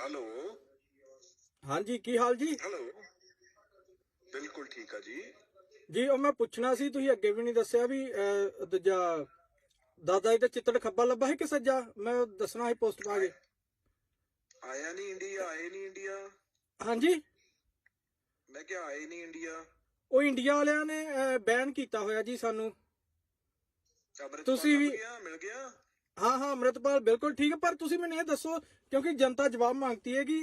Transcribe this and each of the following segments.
Hello. ਹਾਂਜੀ ਕੀ ਹਾਲ ਜੀ? Hello. ਬਿਲਕੁਲ ਠੀਕ ਆ ਜੀ। ਜੀ ਉਹ ਮੈਂ ਪੁੱਛਣਾ ਸੀ ਤੁਸੀਂ ਅੱਗੇ ਵੀ ਨਹੀਂ ਦੱਸਿਆ ਵੀ ਅਹ, ਦੂਜਾ ਦਾਦਾ ਜੀ ਦਾ ਚਿੱਤੜ ਖੱਬਾ ਲੱਭਾ ਹੈ ਕਿ ਸੱਜਾ? ਮੈਂ ਉਹ ਦੱਸਣਾ ਸੀ ਪੋਸਟ ਪਾ ਕੇ। ਆਇਆ ਨਹੀਂ ਇੰਡੀਆ ਆਏ ਨਹੀਂ ਇੰਡੀਆ। ਹਾਂਜੀ। ਮੈਂ ਕਿਹਾ ਆਏ ਨਹੀਂ ਇੰਡੀਆ। ਉਹ ਇੰਡੀਆ ਵਾਲਿਆਂ ਨੇ ਬੈਨ ਕੀਤਾ ਹੋਇਆ ਜੀ ਸਾਨੂੰ। ਅਮਰਿਤਪਾਲ ਤੁਸੀਂ ਵੀ- ਗਿਆ ਮਿਲ ਗਿਆ। ਹਾਂ ਹਾਂ ਅੰਮ੍ਰਿਤਪਾਲ ਬਿਲਕੁਲ ਠੀਕ ਹੈ ਪਰ ਤੁਸੀਂ ਮੈਨੂੰ ਇਹ ਦੱਸੋ ਕਿਉਂਕਿ ਜਨਤਾ ਜਵਾਬ ਮੰਗਤੀ ਹੈ ਕਿ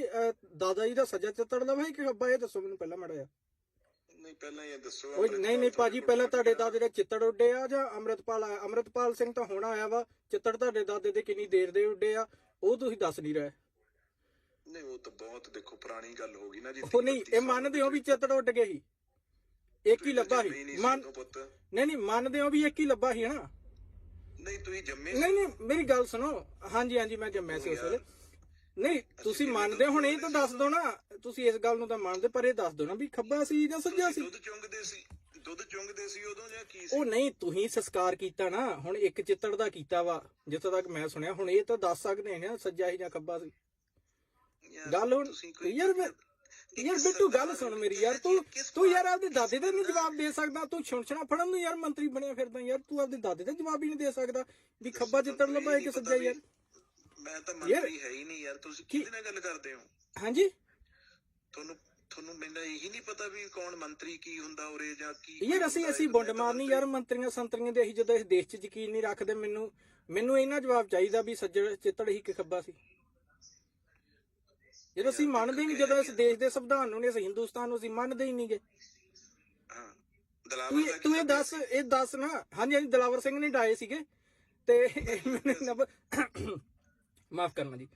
ਦਾਦਾ ਜੀ ਦਾ ਸੱਜਾ ਚਿੱਤੜ ਹੈ ਕਿ ਖੱਬਾ ਇਹ ਦੱਸੋ ਮੈਨੂੰ ਪਹਿਲਾਂ ਮੜਾ ਨਹੀਂ ਪਹਿਲਾਂ ਇਹ ਦੱਸੋ ਉਹ ਨਹੀਂ ਨਹੀਂ ਭਾਜੀ ਪਹਿਲਾਂ ਤੁਹਾਡੇ ਦਾਦੇ ਦੇ ਚਿੱਤੜ ਉੱਡੇ ਆ ਜਾਂ ਅੰਮ੍ਰਿਤਪਾਲ ਆਇਆ? ਅੰਮ੍ਰਿਤਪਾਲ ਸਿੰਘ ਤਾਂ ਹੁਣ ਆਇਆ ਵਾ ਚਿੱਤੜ ਤੁਹਾਡੇ ਦਾਦੇ ਦੇ ਕਿੰਨੀ ਦੇਰ ਦੇ ਉੱਡੇ ਆ ਉਹ ਤੁਸੀਂ ਦੱਸ ਨਹੀਂ ਰਹੇ। ਨਹੀਂ ਉਹ ਤਾਂ ਬਹੁਤ ਦੇਖੋ ਪੁਰਾਣੀ ਗੱਲ ਹੋ ਗਈ ਨਾ ਜੀ ਉਹ ਨਹੀਂ ਇਹ ਮੰਨਦੇ ਹੋ ਵੀ ਚਿੱਤੜ ਉੱਡ ਗਏ ਸੀ। ਇੱਕ ਹੀ ਲੱਭਾ ਸੀ। ਮੰਨ ਨਹੀਂ ਨਹੀਂ ਮੰਨਦੇ ਹੋ ਵੀ ਇੱਕ ਹੀ ਲੱਭਾ ਸੀ ਹਨਾ ਨਹੀਂ ਤੁਸੀਂ ਜੰਮੇ ਨਹੀਂ ਨਹੀਂ ਮੇਰੀ ਗੱਲ ਸੁਣੋ। ਹਾਂਜੀ ਹਾਂਜੀ ਮੈਂ ਜੰਮਿਆ ਸੀ ਉਸ ਵੇਲੇ। ਨਹੀਂ ਤੁਸੀਂ ਮੰਨਦੇ ਹੁਣ ਇਹ ਤਾਂ ਦੱਸ ਦਿਓ ਨਾ। ਤੁਸੀਂ ਇਸ ਗੱਲ ਨੂੰ ਤਾਂ ਮੰਨਦੇ ਪਰ ਇਹ ਦੱਸ ਦਿਓ ਨਾ ਵੀ ਖੱਬਾ ਸੀ ਜਾਂ ਸੱਜਾ ਸੀ। ਦੁੱਧ ਚੁੰਗਦੇ ਸੀ। ਦੁੱਧ ਚੁੰਗਦੇ ਸੀ ਉਦੋਂ ਜਾਂ ਕੀ ਸੀ? ਉਹ ਨਹੀਂ ਤੁਸੀਂ ਸੰਸਕਾਰ ਕੀਤਾ ਨਾ। ਹੁਣ ਇੱਕ ਚਿੱਤੜ ਦਾ ਕੀਤਾ ਵਾ ਜਿੱਥੋਂ ਤੱਕ ਮੈਂ ਸੁਣਿਆ। ਹੁਣ ਇਹ ਤਾਂ ਦੱਸ ਸਕਦੇ ਨਾ ਸੱਜਾ ਸੀ ਜਾਂ ਖੱਬਾ ਸੀ। ਗੱਲ ਹੁਣ ਯਾਰ ਮੈਂ ਯਾਰ ਬਿੱਟੂ ਗੱਲ ਸੁਣ ਮੇਰੀ ਯਾਰ ਤੂੰ ਤੂੰ ਯਾਰ ਆਪਦੇ ਦਾਦੇ ਦਾ ਨਹੀਂ ਜਵਾਬ ਦੇ ਸਕਦਾ ਤੂੰ ਛੁਣਛਣਾ ਫੜਨ ਨੂੰ ਯਾਰ ਮੰਤਰੀ ਬਣਿਆ ਫਿਰਦਾ ਯਾਰ ਤੂੰ ਆਪਦੇ ਦਾਦੇ ਦਾ ਜਵਾਬ ਹੀ ਨਹੀਂ ਦੇ ਸਕਦਾ ਵੀ ਖੱਬਾ ਚਿੱਤੜ ਲੱਭਾ ਕਿ ਸੱਜਾ ਯਾਰ। ਮੈਂ ਤਾਂ ਮੰਤਰੀ ਹੈ ਹੀ ਨਹੀਂ ਯਾਰ ਤੁਸੀਂ ਕਿਹਦੇ ਨਾਲ ਗੱਲ ਕਰਦੇ ਹੋ? ਹਾਂਜੀ? ਤੁਹਾਨੂੰ ਤੁਹਾਨੂੰ ਮੈਨੂੰ ਇਹੀ ਨਹੀਂ ਪਤਾ ਵੀ ਕੌਣ ਮੰਤਰੀ ਕੀ ਹੁੰਦਾ ਉਰੇ ਜਾਂ ਕੀ ਯਾਰ ਅਸੀਂ ਅਸੀਂ ਬੁੰਡ ਮਾਰਨੀ ਯਾਰ ਮੰਤਰੀਆਂ ਸੰਤਰੀਆਂ ਦੇ ਅਸੀਂ ਜਦੋਂ ਇਸ ਦੇਸ਼ 'ਚ ਯਕੀਨ ਨਹੀਂ ਰੱਖਦੇ ਮੈਨੂੰ ਮੈਨੂੰ ਇਹਨਾਂ ਜਵਾਬ ਚਾਹੀਦਾ ਵੀ ਚਿੱਤੜ ਹੀ ਕਿ ਖੱਬਾ ਸੀ। ਜਦੋਂ ਅਸੀਂ ਮੰਨਦੇ ਨਹੀਂ ਜਦੋਂ ਇਸ ਦੇਸ਼ ਦੇ ਸੰਵਿਧਾਨ ਨੂੰ ਨੇ ਇਸ ਹਿੰਦੁਸਤਾਨ ਨੂੰ ਅਸੀਂ ਮੰਨਦੇ ਹੀ ਨਹੀਂਗੇ। ਹਾਂ ਦਲਾਵਰ ਤੂੰ ਇਹ- ਤੂੰ ਇਹ ਦੱਸ ਇਹ ਦੱਸ ਨਾ। ਹਾਂਜੀ ਹਾਂਜੀ ਦਲਾਵਰ ਸਿੰਘ ਨੇ ਡਾਏ ਸੀਗੇ। ਤੇ ਮਾਫ ਕਰਨਾ ਜੀ।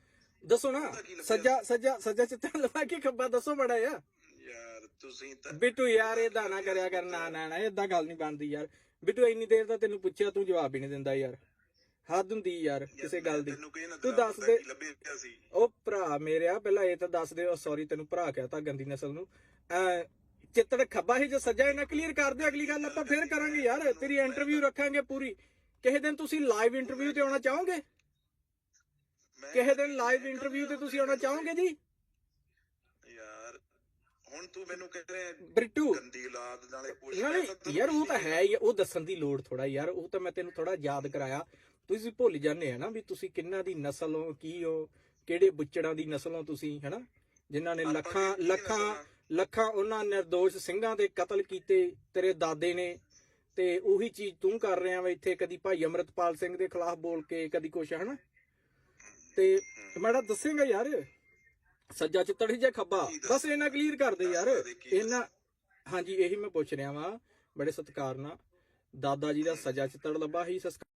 ਦੱਸੋ ਨਾ ਸੱਜਾ ਸੱਜਾ ਸੱਜਾ ਚਿੱਤੜ ਲਵਾ ਕੇ ਖੱਬਾ ਦੱਸੋ ਬੜਾ ਆ ਯਾਰ ਤੁਸੀਂ ਤਾਂ ਬਿੱਟੂ ਯਾਰ ਏਦਾਂ ਨਾ ਕਰਿਆ ਕਰ ਨਾ ਨਾ ਨਾ ਗੱਲ ਨਹੀਂ ਬਣਦੀ ਯਾਰ। ਬਿੱਟੂ ਇੰਨੀ ਦੇਰ ਦਾ ਤੈਨੂੰ ਪੁੱਛਿਆ ਤੂੰ ਜਵਾਬ ਹੀ ਨਹੀਂ ਦਿੰਦਾ ਯਾਰ। ਹੱਦ ਹੁੰਦੀ ਯਾਰ ਕਿਸੇ ਗੱਲ ਦੀ। ਤੂੰ ਦੱਸ ਦਾ। ਉਹ ਭਰਾ ਮੇਰਿਆ ਪਹਿਲਾਂ ਇਹ ਤਾਂ ਦੱਸ ਦੇ ਸੌਰੀ ਤੈਨੂੰ ਭਰਾ ਕਹਿਤਾ ਗੰਦੀ ਨਸਲ ਨੂੰ। ਚਿੱਤੜ ਖੱਬਾ ਹੀ ਜੋ ਸੱਜਾ ਇਹਨਾਂ ਕਲੀਅਰ ਕਰ ਦੇ ਅਗਲੀ ਗੱਲ ਆਪਾਂ ਫੇਰ ਕਰਾਂਗੇ ਯਾਰ। ਤੇਰੀ ਇੰਟਰਵਿਊ ਰੱਖਾਂਗੇ ਪੂਰੀ। ਕਿਸੇ ਦਿਨ ਤੁਸੀਂ ਲਾਈਵ ਇੰਟਰਵਿਊ ਤੇ ਆਉਣਾ ਚਾਹੋਗੇ? ਕਿਸੇ ਦਿਨ ਲਾਈਵ ਇੰਟਰਵਿਊ ਤੇ ਤੁਸੀਂ ਆਉਣਾ ਚਾਹੋਗੇ ਜੀ? ਯਾਰ ਹੁਣ ਤੂੰ ਮੈਨੂੰ ਕਹਿ ਰਿਹਾ ਬਿੱਟੂ। ਗੰਦੀ ਔਲਾਦ ਨਾਲੇ ਪੁੱਛ ਨਾਲੇ ਯਾਰ ਉਹ ਤਾਂ ਹੈ? ਹੀ ਉਹ ਦੱਸਣ ਦੀ ਲੋੜ ਥੋੜਾ ਯਾਰ ਉਹ ਤਾਂ ਮੈਂ ਤੈਨੂੰ ਥੋੜਾ ਯਾਦ ਕਰਾਇਆ। ਤੁਸੀਂ ਭੁੱਲ ਜਾਂਦੇ ਆ ਨਾ ਵੀ ਤੁਸੀਂ ਕਿੰਨਾ ਦੀ ਨਸਲ ਹੋ ਕੀ ਹੋ ਕਿਹੜੇ ਬੁੱਚੜਾਂ ਦੀ ਨਸਲ ਹੋ ਤੁਸੀਂ ਹਨਾ? ਜਿਨ੍ਹਾਂ ਨੇ ਲੱਖਾਂ ਲੱਖਾਂ? ਲੱਖਾਂ ਉਹਨਾਂ ਨਿਰਦੋਸ਼ ਸਿੰਘਾਂ ਦੇ ਕਤਲ ਕੀਤੇ ਤੇਰੇ ਦਾਦੇ ਨੇ ਤੇ ਉਹੀ ਚੀਜ਼ ਤੂੰ ਕਰ ਰਿਹਾ ਵਾ ਇੱਥੇ ਕਦੀ ਭਾਈ ਅਮਰਤਪਾਲ ਸਿੰਘ ਦੇ ਖਿਲਾਫ ਬੋਲ ਕੇ ਕਦੀ ਕੁਛ ਹਨਾ? ਤੇ ਮਾੜਾ ਦੱਸੇਗਾ ਯਾਰ ਸੱਜਾ ਚਿੱਤੜ ਹੀ ਜਾਂ ਖੱਬਾ ਬਸ ਇਹਨਾਂ ਕਲੀਅਰ ਕਰ ਦੇ ਯਾਰ। ਇਹਨਾਂ ਹਾਂਜੀ ਇਹੀ ਮੈਂ ਪੁੱਛ ਰਿਹਾ ਵਾਂ ਬੜੇ ਸਤਿਕਾਰ ਨਾਲ। ਦਾਦਾ ਜੀ ਦਾ ਸੱਜਾ ਚਿੱਤੜ ਲੱਭਾ ਹੀ ਸੰਸਕਾਰ